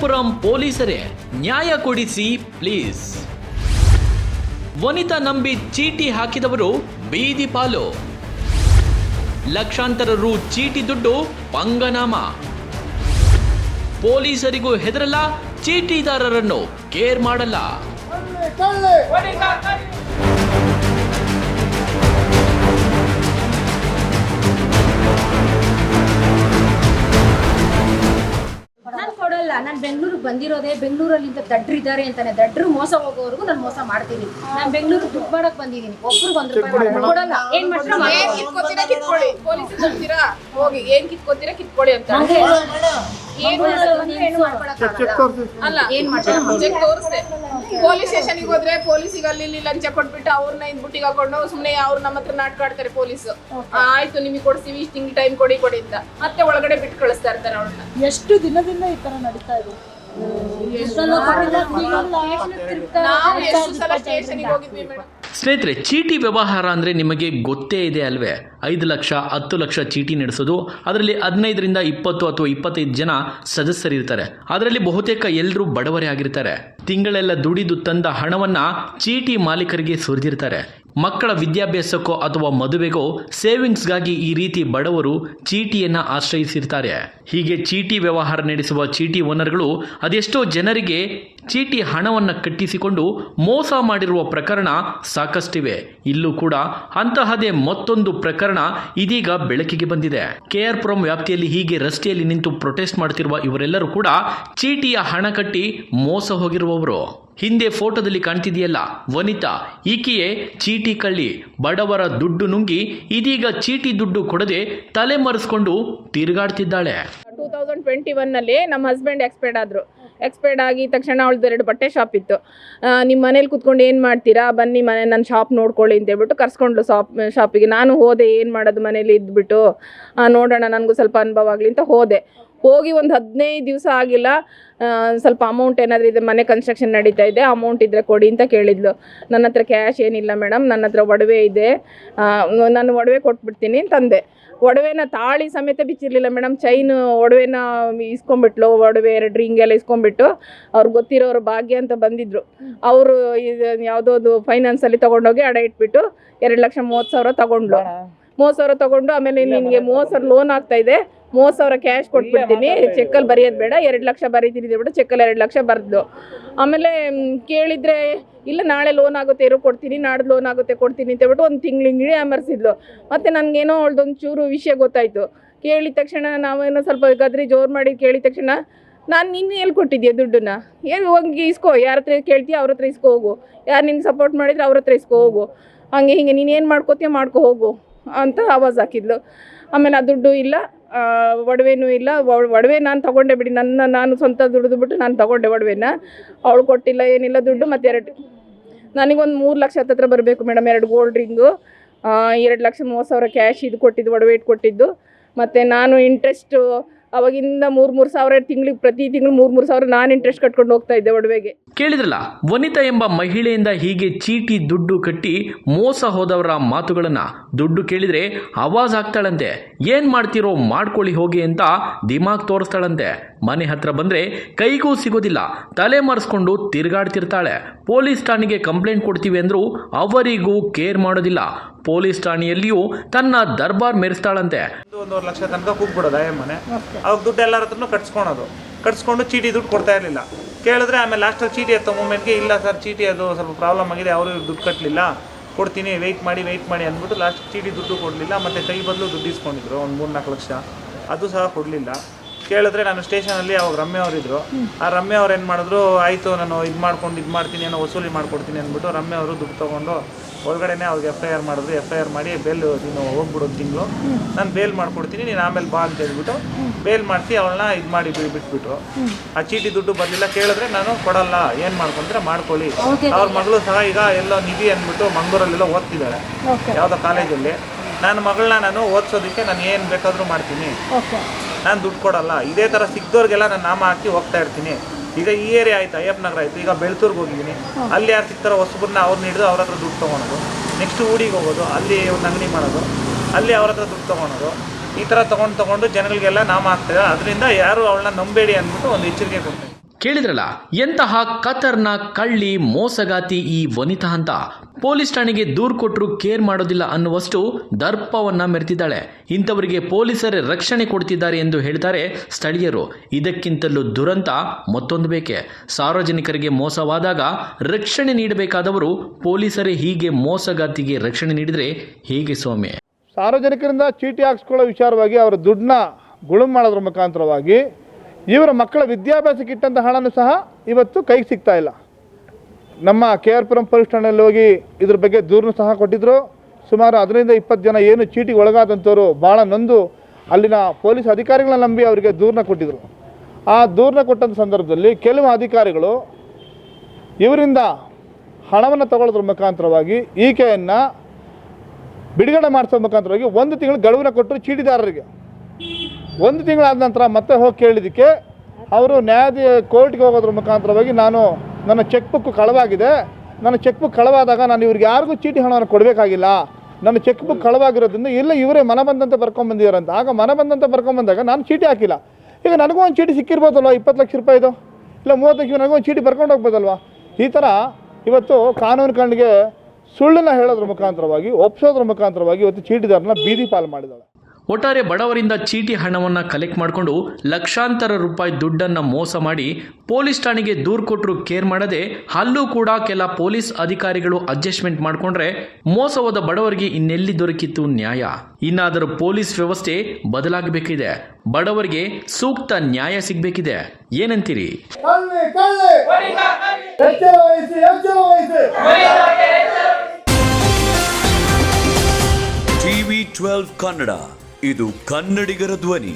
ಪುರಂ ಪೊಲೀಸರೇ ನ್ಯಾಯ ಕೊಡಿಸಿ ಪ್ಲೀಸ್. ವನಿತಾ ನಂಬಿ ಚೀಟಿ ಹಾಕಿದವರು ಬೀದಿ ಪಾಲು. ಲಕ್ಷಾಂತರ ರು ಚೀಟಿ ದುಡ್ಡು ಪಂಗನಾಮ. ಪೊಲೀಸರಿಗೂ ಹೆದರಲ್ಲ ಚೀಟಿದಾರರನ್ನು ಕೇರ್ ಮಾಡಲ್ಲ. ನಾನು ಕೊಡಲ್ಲ ನಾನು ಬೆಂಗಳೂರಿಗೆ ಬಂದಿರೋದೇ ಬೆಂಗಳೂರಲ್ಲಿಂದ ದಡ್ರಿದ್ದಾರೆ ಅಂತಾನೆ. ದಡ್ರು ಮೋಸ ಹೋಗೋವರೆಗೂ ನಾನು ಮೋಸ ಮಾಡ್ತೀನಿ. ನಾನು ಬೆಂಗಳೂರಿಗೆ ದುಡ್ಡು ಮಾಡಕ್ ಬಂದಿದ್ದೀನಿ. ಒಬ್ರಿಗೆ ಒಂದ್ ರೂಪಾಯಿ ಕೊಡಲ್ಲ. ಏನ್ ಮಾಡ್ತೀರಾ. ಕಿತ್ಕೊಳ್ಳಿ ಪೊಲೀಸ್ ಹೋಗಿ ಏನ್ ಕಿತ್ಕೋತೀರಾ? ಕಿತ್ಕೊಳ್ಳಿ ಅಂತ. ಪೊಲೀಸ್ ಸ್ಟೇಷನ್ಗೆ ಹೋದ್ರೆ ಪೊಲೀಸಿಗೆ ಅಲ್ಲಿ ಇಲ್ಲಿ ಲಂಚ ಕೊಟ್ಬಿಟ್ಟು ಅವ್ರನ್ನ ಇದ್ ಬುಟ್ಟಿಗೆ ಹಾಕೊಂಡು ಸುಮ್ನೆ ಅವ್ರು ನಮ್ಮ ಹತ್ರ ನಾಟ್ಕಾಡ್ತಾರೆ ಪೊಲೀಸ್ ಆಯ್ತು ನಿಮಗೆ ಕೊಡ್ತೀವಿ ಇಷ್ಟು ಟೈಮ್ ಕೊಡಿ ಕೊಡಿ ಅಂತ. ಮತ್ತೆ ಒಳಗಡೆ ಬಿಟ್ಟು ಕಳಿಸ್ತಾ ಇರ್ತಾರೆ ಅವ್ರನ್ನ. ಎಷ್ಟು ದಿನದಿಂದ ಈ ತರ ನಡೀತಾ ಇದೆ? ನಾವು ಎಷ್ಟು ಸಲ ಸ್ಟೇಷನ್ಗೆ ಹೋಗಿದ್ವಿ ಮೇಡಮ್? ಸ್ನೇಹಿತರೆ, ಚೀಟಿ ವ್ಯವಹಾರ ಅಂದರೆ ನಿಮಗೆ ಗೊತ್ತೇ ಇದೆ ಅಲ್ವೇ? ಐದು ಲಕ್ಷ, ಹತ್ತು ಲಕ್ಷ ಚೀಟಿ ನಡೆಸೋದು. ಅದರಲ್ಲಿ ಹದಿನೈದರಿಂದ ಇಪ್ಪತ್ತು ಅಥವಾ ಇಪ್ಪತ್ತೈದು ಜನ ಸದಸ್ಯರಿರ್ತಾರೆ. ಅದರಲ್ಲಿ ಬಹುತೇಕ ಎಲ್ಲರೂ ಬಡವರೇ ಆಗಿರ್ತಾರೆ. ತಿಂಗಳೆಲ್ಲ ದುಡಿದು ತಂದ ಹಣವನ್ನು ಚೀಟಿ ಮಾಲೀಕರಿಗೆ ಸುರಿದಿರ್ತಾರೆ. ಮಕ್ಕಳ ವಿದ್ಯಾಭ್ಯಾಸಕ್ಕೋ ಅಥವಾ ಮದುವೆಗೋ ಸೇವಿಂಗ್ಸ್ಗಾಗಿ ಈ ರೀತಿ ಬಡವರು ಚೀಟಿಯನ್ನು ಆಶ್ರಯಿಸಿರ್ತಾರೆ. ಹೀಗೆ ಚೀಟಿ ವ್ಯವಹಾರ ನಡೆಸುವ ಚೀಟಿ ಓನರ್ಗಳು ಅದೆಷ್ಟೋ ಜನರಿಗೆ ಚೀಟಿ ಹಣವನ್ನು ಕಟ್ಟಿಸಿಕೊಂಡು ಮೋಸ ಮಾಡಿರುವ ಪ್ರಕರಣ ಸಾಕಷ್ಟಿವೆ. ಇಲ್ಲೂ ಕೂಡ ಅಂತಹದೇ ಮತ್ತೊಂದು ಪ್ರಕರಣ ಇದೀಗ ಬೆಳಕಿಗೆ ಬಂದಿದೆ. ಕೆಆರ್ ಪುರಂ ವ್ಯಾಪ್ತಿಯಲ್ಲಿ ಹೀಗೆ ರಸ್ತೆಯಲ್ಲಿ ನಿಂತು ಪ್ರೊಟೆಸ್ಟ್ ಮಾಡ್ತಿರುವ ಇವರೆಲ್ಲರೂ ಕೂಡ ಚೀಟಿಯ ಹಣ ಕಟ್ಟಿ ಮೋಸ ಹೋಗಿರುವವರು. ಹಿಂದೆ ಫೋಟೋದಲ್ಲಿ ಕಾಣ್ತಿದೆಯಲ್ಲ ವನಿತಾ, ಈಕೆಯೇ ಚೀಟಿ ಕಳ್ಳಿ, ಬಡವರ ದುಡ್ಡು ನುಂಗಿ ಇದೀಗ ಚೀಟಿ ದುಡ್ಡು ಕೊಡದೆ ತಲೆ ಮರೆಸ್ಕೊಂಡು ತಿರುಗಾಡ್ತಿದ್ದಾಳೆ. ಟೂ ತೌಸಂಡ್ ಟ್ವೆಂಟಿ ಒನ್ನಲ್ಲಿ ನಮ್ಮ ಹಸ್ಬೆಂಡ್ ಎಕ್ಸ್ಪೈರ್ಡ್ ಆದರು. ಎಕ್ಸ್ಪೈರ್ಡ್ ಆಗಿ ತಕ್ಷಣ ಅವಳದ್ದು ಎರಡು ಬಟ್ಟೆ ಶಾಪ್ ಇತ್ತು. ನಿಮ್ಮ ಮನೇಲಿ ಕುತ್ಕೊಂಡು ಏನು ಮಾಡ್ತೀರಾ? ಬನ್ನಿ ಮನೆ ನನ್ನ ಶಾಪ್ ನೋಡ್ಕೊಳ್ಳಿ ಅಂತ ಹೇಳ್ಬಿಟ್ಟು ಕರ್ಸ್ಕೊಂಡ್ಲು ಶಾಪ್ ಶಾಪಿಗೆ ನಾನು ಹೋದೆ, ಏನು ಮಾಡೋದು ಮನೇಲಿ ಇದ್ಬಿಟ್ಟು ನೋಡೋಣ, ನನಗೂ ಸ್ವಲ್ಪ ಅನುಭವ ಆಗಲಿ ಅಂತ ಹೋದೆ. ಹೋಗಿ ಒಂದು ಹದಿನೈದು ದಿವಸ ಆಗಿಲ್ಲ ಸ್ವಲ್ಪ ಅಮೌಂಟ್ ಏನಾದರೂ ಇದೆ, ಮನೆ ಕನ್ಸ್ಟ್ರಕ್ಷನ್ ನಡೀತಾ ಇದೆ ಅಮೌಂಟ್ ಇದ್ದರೆ ಕೊಡಿ ಅಂತ ಕೇಳಿದ್ಲು. ನನ್ನ ಹತ್ರ ಕ್ಯಾಶ್ ಏನಿಲ್ಲ ಮೇಡಮ್ ನನ್ನ ಹತ್ರ ಒಡವೆ ಇದೆ. ನಾನು ಒಡವೆ ಕೊಟ್ಬಿಡ್ತೀನಿ ತಂದೆ ಒಡವೆನ ತಾಳಿ ಸಮೇತ ಬಿಚ್ಚಿರಲಿಲ್ಲ ಮೇಡಮ್ ಚೈನ್ ಒಡವೆನ ಇಸ್ಕೊಂಡ್ಬಿಟ್ಲು, ಒಡವೆ ಎರಡು ಎಲ್ಲ ಇಸ್ಕೊಂಡ್ಬಿಟ್ಟು ಅವ್ರಿಗೆ ಗೊತ್ತಿರೋರು ಭಾಗ್ಯ ಅಂತ ಬಂದಿದ್ರು. ಅವರು ಇದು ಯಾವುದೋ ಫೈನಾನ್ಸಲ್ಲಿ ತೊಗೊಂಡೋಗಿ ಅಡ ಇಟ್ಬಿಟ್ಟು, ಎರಡು ಲಕ್ಷ ಮೂವತ್ತು ಸಾವಿರ ತಗೊಂಡ್ಲು ಮೂವತ್ತು ಸಾವಿರ ತಗೊಂಡು ಆಮೇಲೆ ನಿನಗೆ ಮೂವತ್ತು ಸಾವಿರ ಲೋನ್ ಆಗ್ತಾ ಇದೆ. ಮೂವತ್ತು ಸಾವಿರ ಕ್ಯಾಶ್ ಕೊಟ್ಬಿಡ್ತೀನಿ. ಚೆಕ್ಕಲ್ಲಿ ಬರೆಯೋದು ಬೇಡ. ಎರಡು ಲಕ್ಷ ಬರೀತೀನಿ ಹೇಳ್ಬಿಟ್ಟು ಚೆಕ್ಕಲ್ಲಿ ಎರಡು ಲಕ್ಷ ಬರೆದು. ಆಮೇಲೆ ಕೇಳಿದರೆ ಇಲ್ಲ ನಾಳೆ ಲೋನ್ ಆಗುತ್ತೆ ಇರೋ ಕೊಡ್ತೀನಿ. ನಾಡ್ದು ಲೋನ್ ಆಗುತ್ತೆ ಕೊಡ್ತೀನಿ ಅಂತ ಹೇಳ್ಬಿಟ್ಟು ಒಂದು ತಿಂಗಳು ಹಿಂಗೆ ಅಮರ್ಸಿದ್ಲು ಮತ್ತು ನನಗೇನೋ ಅವಳ್ದೊಂದು ಚೂರು ವಿಷಯ ಗೊತ್ತಾಯಿತು. ಕೇಳಿದ ತಕ್ಷಣ ನಾವೇನೋ ಸ್ವಲ್ಪ ಗದ್ರಿ ಜೋರು ಮಾಡಿ ಕೇಳಿದ ತಕ್ಷಣ ನಾನು ನಿನ್ನೆ ಎಲ್ಲಿ ಕೊಟ್ಟಿದ್ದೆ ದುಡ್ಡನ್ನ? ಏನು ಹೋಗಿ ಇಸ್ಕೋ? ಯಾರ ಹತ್ರ ಕೇಳ್ತೀಯ ಅವ್ರ ಹತ್ರ ಇಸ್ಕೋ ಹೋಗು. ಯಾರು ನಿನ್ಗೆ ಸಪೋರ್ಟ್ ಮಾಡಿದ್ರೆ ಅವ್ರ ಹತ್ರ ಇಸ್ಕೋ ಹೋಗು. ಹಂಗೆ ಹಿಂಗೆ ನೀನು ಏನು ಮಾಡ್ಕೋತೀಯ ಮಾಡ್ಕೊ ಹೋಗು. ಅಂತ ಆವಾಜ್ ಹಾಕಿದ್ಲು. ಆಮೇಲೆ ಆ ದುಡ್ಡು ಇಲ್ಲ ಒಡವೆನೂ ಇಲ್ಲ. ಒಡವೆ ನಾನು ತಗೊಂಡೆ ಬಿಡಿ. ನನ್ನ, ನಾನು ಸ್ವಂತ ದುಡಿದು ಬಿಟ್ಟು ನಾನು ತಗೊಂಡೆ ಒಡವೆನ. ಅವಳು ಕೊಟ್ಟಿಲ್ಲ, ಏನಿಲ್ಲ ದುಡ್ಡು ಮತ್ತು ಎರಡು, ನನಗೊಂದು ಮೂರು ಲಕ್ಷ ಹತ್ತತ್ರ ಬರಬೇಕು ಮೇಡಮ್, ಎರಡು ಗೋಲ್ಡ್ ರಿಂಗು ಎರಡು ಲಕ್ಷ ಮೂವತ್ತು ಸಾವಿರ ಕ್ಯಾಶ್ ಇದು ಕೊಟ್ಟಿದ್ದು, ಒಡವೆ ಇಟ್ಟು ಕೊಟ್ಟಿದ್ದು. ಮತ್ತು ನಾನು ಇಂಟ್ರೆಸ್ಟು ಅವಾಗಿಂದ ಮೂರು ಮೂರು ಸಾವಿರ ತಿಂಗಳಿಗೆ ಪ್ರತಿ ತಿಂಗಳು ಮೂರು ಮೂರು ಸಾವಿರ ನಾನು ಇಂಟ್ರೆಸ್ಟ್ ಕಟ್ಕೊಂಡು ಹೋಗ್ತಾ ಇದ್ದೆ ಒಡವೆಗೆ. ಕೇಳಿದ್ರಲ್ಲ ವನಿತಾ ಎಂಬ ಮಹಿಳೆಯಿಂದ ಹೀಗೆ ಚೀಟಿ ದುಡ್ಡು ಕಟ್ಟಿ ಮೋಸ ಹೋದವರ ಮಾತುಗಳನ್ನ ದುಡ್ಡು ಕೇಳಿದ್ರೆ ಆವಾಜ್ ಆಗ್ತಾಳಂತೆ ಏನ್ ಮಾಡ್ತಿರೋ ಮಾಡ್ಕೊಳ್ಳಿ ಹೋಗಿ ಅಂತ ದಿಮಾಗ್ ತೋರಿಸ್ತಾಳಂತೆ. ಮನೆ ಹತ್ರ ಬಂದ್ರೆ ಕೈಗೂ ಸಿಗೋದಿಲ್ಲ ತಲೆ ಮರೆಸ್ಕೊಂಡು ತಿರುಗಾಡ್ತಿರ್ತಾಳೆ. ಪೊಲೀಸ್ ಠಾಣೆಗೆ ಕಂಪ್ಲೇಂಟ್ ಕೊಡ್ತೀವಿ ಅಂದ್ರೂ ಅವರಿಗೂ ಕೇರ್ ಮಾಡೋದಿಲ್ಲ. ಪೊಲೀಸ್ ಠಾಣೆಯಲ್ಲಿಯೂ ತನ್ನ ದರ್ಬಾರ್ ಮೆರೆಸ್ತಾಳಂತೆ. ಒಂದು ಒಂದೂವರೆ ಲಕ್ಷ ತನಕ ಕೂಗ್ಬಿಡೋದು ಮನೆ ಅವಾಗ ದುಡ್ಡು ಎಲ್ಲರ ಹತ್ರನೂ ಕಟ್ಸ್ಕೊಳೋದು. ಕಟ್ಸ್ಕೊಂಡು ಚೀಟಿ ದುಡ್ಡು ಕೊಡ್ತಾ ಇರಲಿಲ್ಲ. ಕೇಳಿದ್ರೆ ಆಮೇಲೆ ಲಾಸ್ಟಲ್ಲಿ ಚೀಟಿ ಎತ್ತೋ ಮೂಮೆಂಟ್ಗೆ, ಇಲ್ಲ ಸರ್, ಚೀಟಿ ಅದು ಸ್ವಲ್ಪ ಪ್ರಾಬ್ಲಮ್ ಆಗಿದೆ, ಅವರು ದುಡ್ಡು ಕಟ್ಟಲಿಲ್ಲ ಕೊಡ್ತೀನಿ ವೆಯ್ಟ್ ಮಾಡಿ ವೆಯ್ಟ್ ಮಾಡಿ ಅಂದ್ಬಿಟ್ಟು ಲಾಸ್ಟ್ ಚೀಟಿ ದುಡ್ಡು ಕೊಡಲಿಲ್ಲ, ಮತ್ತು ಕೈ ಬದಲು ದುಡ್ಡು ಇಸ್ಕೊಂಡಿದ್ರು, ಒಂದು ಮೂರು ನಾಲ್ಕು ಲಕ್ಷ. ಅದು ಸಹ ಕೊಡಲಿಲ್ಲ. ಕೇಳಿದ್ರೆ ನಾನು ಸ್ಟೇಷನಲ್ಲಿ ಅವಾಗ ರಮ್ಯ ಅವರಿದ್ರು ಆ ರಮ್ಯ ಅವ್ರು ಏನು ಮಾಡಿದ್ರು ಆಯಿತು ನಾನು ಇದು ಮಾಡ್ಕೊಂಡು ಇದು ಮಾಡ್ತೀನಿ ಏನೋ ವಸೂಲಿ ಮಾಡ್ಕೊಡ್ತೀನಿ ಅಂದ್ಬಿಟ್ಟು ರಮ್ಯ ಅವರು ದುಡ್ಡು ತೊಗೊಂಡು ಒಳಗಡೆನೆ ಅವ್ರಿಗೆ ಎಫ್ ಐ ಆರ್ ಮಾಡಿದ್ರು. ಎಫ್ ಐ ಆರ್ ಮಾಡಿ ಬೇಲ್ ನೀನು ಹೋಗ್ಬಿಡು ತಿಂಗಳು. ನಾನು ಬೇಲ್ ಮಾಡ್ಕೊಡ್ತೀನಿ ನೀನು ಆಮೇಲೆ ಬಾ ಅಂತ ಹೇಳ್ಬಿಟ್ಟು ಬೇಲ್ ಮಾಡಿಸಿ ಅವಳನ್ನ ಇದು ಮಾಡಿ ಬಿಟ್ಬಿಟ್ರು. ಆ ಚೀಟಿ ದುಡ್ಡು ಬರಲಿಲ್ಲ ಕೇಳಿದ್ರೆ ನಾನು ಕೊಡಲ್ಲ ಏನು ಮಾಡ್ಕೊಂಡ್ರೆ ಮಾಡ್ಕೊಳ್ಳಿ. ಅವ್ರ ಮಗಳು ಸಹ ಈಗ ಎಲ್ಲೋ ನಿಧಿ ಅಂದ್ಬಿಟ್ಟು ಮಂಗಳೂರಲ್ಲೆಲ್ಲ ಓದ್ತಿದ್ದಾಳೆ ಯಾವುದೋ ಕಾಲೇಜಲ್ಲಿ ನನ್ನ ಮಗಳನ್ನ ನಾನು ಓದಿಸೋದಕ್ಕೆ ನಾನು ಏನು ಬೇಕಾದರೂ ಮಾಡ್ತೀನಿ. ನಾನು ದುಡ್ಡು ಕೊಡಲ್ಲ. ಇದೇ ಥರ ಸಿಕ್ದವ್ರಿಗೆಲ್ಲ ನಾನು ನಾಮ ಹಾಕಿ ಹೋಗ್ತಾ ಇರ್ತೀನಿ. ಈಗ ಈ ಏರಿಯಾ ಆಯ್ತು ಅಯ್ಯಪ್ಪ ನಗರ ಆಯ್ತು, ಈಗ ಬೆಳ್ತೂರ್ಗೆ ಹೋಗಿದ್ದೀನಿ. ಅಲ್ಲಿ ಯಾರು ಸಿಗ್ತಾರೋ ಹೊಸಬ್ರನ್ನ ಅವ್ರನ್ನ ಹಿಡಿದು ಅವ್ರ ಹತ್ರ ದುಡ್ಡು ತೊಗೊಳೋದು. ನೆಕ್ಸ್ಟ್ ಊಡಿಗೆ ಹೋಗೋದು, ಅಲ್ಲಿ ಒಂದು ಅಂಗಡಿ ಮಾಡೋದು, ಅಲ್ಲಿ ಅವ್ರ ಹತ್ರ ದುಡ್ಡು ತೊಗೊಳೋದು. ಈ ಥರ ತೊಗೊಂಡು ತೊಗೊಂಡು ಜನಗಳಿಗೆಲ್ಲ ನಾಮ ಹಾಕ್ತಾರೆ. ಅದರಿಂದ ಯಾರು ಅವಳನ್ನ ನಂಬೇಡಿ ಅಂದ್ಬಿಟ್ಟು ಒಂದು ಎಚ್ಚರಿಕೆ ಕೊಡ್ತೀನಿ. ಕೇಳಿದ್ರಲ್ಲ, ಎಂತಹ ಕತರ್ನ ಕಳ್ಳಿ ಮೋಸಗಾತಿ ಈ ವನಿತಾ ಅಂತ. ಪೊಲೀಸ್ ಠಾಣೆಗೆ ದೂರು ಕೊಟ್ಟರು ಕೇರ್ ಮಾಡೋದಿಲ್ಲ ಅನ್ನುವಷ್ಟು ದರ್ಪವನ್ನ ಮೆರೆತಿದ್ದಾಳೆ. ಇಂಥವರಿಗೆ ಪೊಲೀಸರೇ ರಕ್ಷಣೆ ಕೊಡ್ತಿದ್ದಾರೆ ಎಂದು ಹೇಳ್ತಾರೆ ಸ್ಥಳೀಯರು. ಇದಕ್ಕಿಂತಲೂ ದುರಂತ ಮತ್ತೊಂದು ಬೇಕೆ. ಸಾರ್ವಜನಿಕರಿಗೆ ಮೋಸವಾದಾಗ ರಕ್ಷಣೆ ನೀಡಬೇಕಾದವರು ಪೊಲೀಸರೇ ಹೀಗೆ ಮೋಸಗಾತಿಗೆ ರಕ್ಷಣೆ ನೀಡಿದರೆ ಹೇಗೆ ಸ್ವಾಮಿ? ಸಾರ್ವಜನಿಕರಿಂದ ಚೀಟಿ ಹಾಕ್ಸ್ಕೊಳ್ಳೋ ವಿಚಾರವಾಗಿ ಅವರ ದುಡ್ಡನ್ನ ಗುಳುಂ ಮಾಡೋದ್ರ ಮುಖಾಂತರವಾಗಿ ಇವರ ಮಕ್ಕಳ ವಿದ್ಯಾಭ್ಯಾಸಕ್ಕೆ ಇಟ್ಟಂಥ ಹಣನೂ ಸಹ ಇವತ್ತು ಕೈಗೆ ಸಿಗ್ತಾ ಇಲ್ಲ. ನಮ್ಮ ಕೆ ಆರ್ ಪುರಂ ಪೊಲೀಸ್ ಠಾಣೆಯಲ್ಲಿ ಹೋಗಿ ಇದ್ರ ಬಗ್ಗೆ ದೂರನ್ನು ಸಹ ಕೊಟ್ಟಿದ್ದರು ಸುಮಾರು ಅದರಿಂದ ಇಪ್ಪತ್ತು ಜನ ಏನು ಚೀಟಿಗೆ ಒಳಗಾದಂಥವ್ರು ಭಾಳ ನೊಂದು ಅಲ್ಲಿನ ಪೊಲೀಸ್ ಅಧಿಕಾರಿಗಳನ್ನ ನಂಬಿ ಅವರಿಗೆ ದೂರನ ಕೊಟ್ಟಿದ್ದರು ಆ ದೂರನ ಕೊಟ್ಟಂಥ ಸಂದರ್ಭದಲ್ಲಿ ಕೆಲವು ಅಧಿಕಾರಿಗಳು ಇವರಿಂದ ಹಣವನ್ನು ತಗೊಳ್ಳೋದ್ರ ಮುಖಾಂತರವಾಗಿ ಈಕೆಯನ್ನು ಬಿಡುಗಡೆ ಮಾಡಿಸೋ ಮುಖಾಂತರವಾಗಿ ಒಂದು ತಿಂಗಳು ಗಡುವನ್ನು ಕೊಟ್ಟರು ಚೀಟಿದಾರರಿಗೆ. ಒಂದು ತಿಂಗಳಾದ ನಂತರ ಮತ್ತೆ ಹೋಗಿ ಕೇಳಿದ್ದಕ್ಕೆ ಅವರು ನ್ಯಾಯಾಧಿ ಕೋರ್ಟ್ಗೆ ಹೋಗೋದ್ರ ಮುಖಾಂತರವಾಗಿ ನಾನು ನನ್ನ ಚೆಕ್ ಬುಕ್ ಕಳವಾಗಿದೆ. ನನ್ನ ಚೆಕ್ ಬುಕ್ ಕಳವಾದಾಗ ನಾನು ಇವ್ರಿಗೆ ಯಾರಿಗೂ ಚೀಟಿ ಹಣವನ್ನು ಕೊಡಬೇಕಾಗಿಲ್ಲ. ನನ್ನ ಚೆಕ್ ಬುಕ್ ಕಳವಾಗಿರೋದ್ರಿಂದ ಇಲ್ಲ ಇವರೇ ಮನ ಬಂದಂತೆ ಅಂತ. ಆಗ ಮನ ಬಂದಂತೆ ಬರ್ಕೊಂಬಂದಾಗ ನಾನು ಚೀಟಿ ಹಾಕಿಲ್ಲ. ಈಗ ನನಗೂ ಒಂದು ಚೀಟಿ ಸಿಕ್ಕಿರ್ಬೋದಲ್ವ? ಇಪ್ಪತ್ತು ಲಕ್ಷ ರೂಪಾಯಿದು ಇಲ್ಲ ಮೂವತ್ತು ಲಕ್ಷ ನನಗೂ ಒಂದು ಚೀಟಿ ಬರ್ಕೊಂಡು ಹೋಗ್ಬೋದಲ್ವ? ಈ ಥರ ಇವತ್ತು ಕಾನೂನು ಕಣ್ಣಿಗೆ ಸುಳ್ಳನ್ನ ಹೇಳೋದ್ರ ಮುಖಾಂತರವಾಗಿ, ಒಪ್ಸೋದ್ರ ಮುಖಾಂತರವಾಗಿ ಇವತ್ತು ಚೀಟಿದಾರನ ಬೀದಿ ಪಾಲು ಮಾಡಿದಾಳೆ ಒಟ್ಟಾರೆ ಬಡವರಿಂದ ಚೀಟಿ ಹಣವನ್ನು ಕಲೆಕ್ಟ್ ಮಾಡಿಕೊಂಡು ಲಕ್ಷಾಂತರ ರೂಪಾಯಿ ದುಡ್ಡನ್ನ ಮೋಸ ಮಾಡಿ ಪೊಲೀಸ್ ಠಾಣೆಗೆ ದೂರು ಕೊಟ್ಟರು ಕೇರ್ ಮಾಡದೆ ಅಲ್ಲೂ ಕೂಡ ಕೆಲ ಪೊಲೀಸ್ ಅಧಿಕಾರಿಗಳು ಅಡ್ಜಸ್ಟ್ಮೆಂಟ್ ಮಾಡಿಕೊಂಡ್ರೆ ಮೋಸವಾದ ಬಡವರಿಗೆ ಇನ್ನೆಲ್ಲಿ ದೊರಕಿತ್ತು ನ್ಯಾಯ? ಇನ್ನಾದರೂ ಪೊಲೀಸ್ ವ್ಯವಸ್ಥೆ ಬದಲಾಗಬೇಕಿದೆ. ಬಡವರಿಗೆ ಸೂಕ್ತ ನ್ಯಾಯ ಸಿಗಬೇಕಿದೆ. ಏನಂತೀರಿ? ಟಿವಿ ಟ್ವೆಲ್ವ್ ಕನ್ನಡ ಇದು ಕನ್ನಡಿಗರ ಧ್ವನಿ.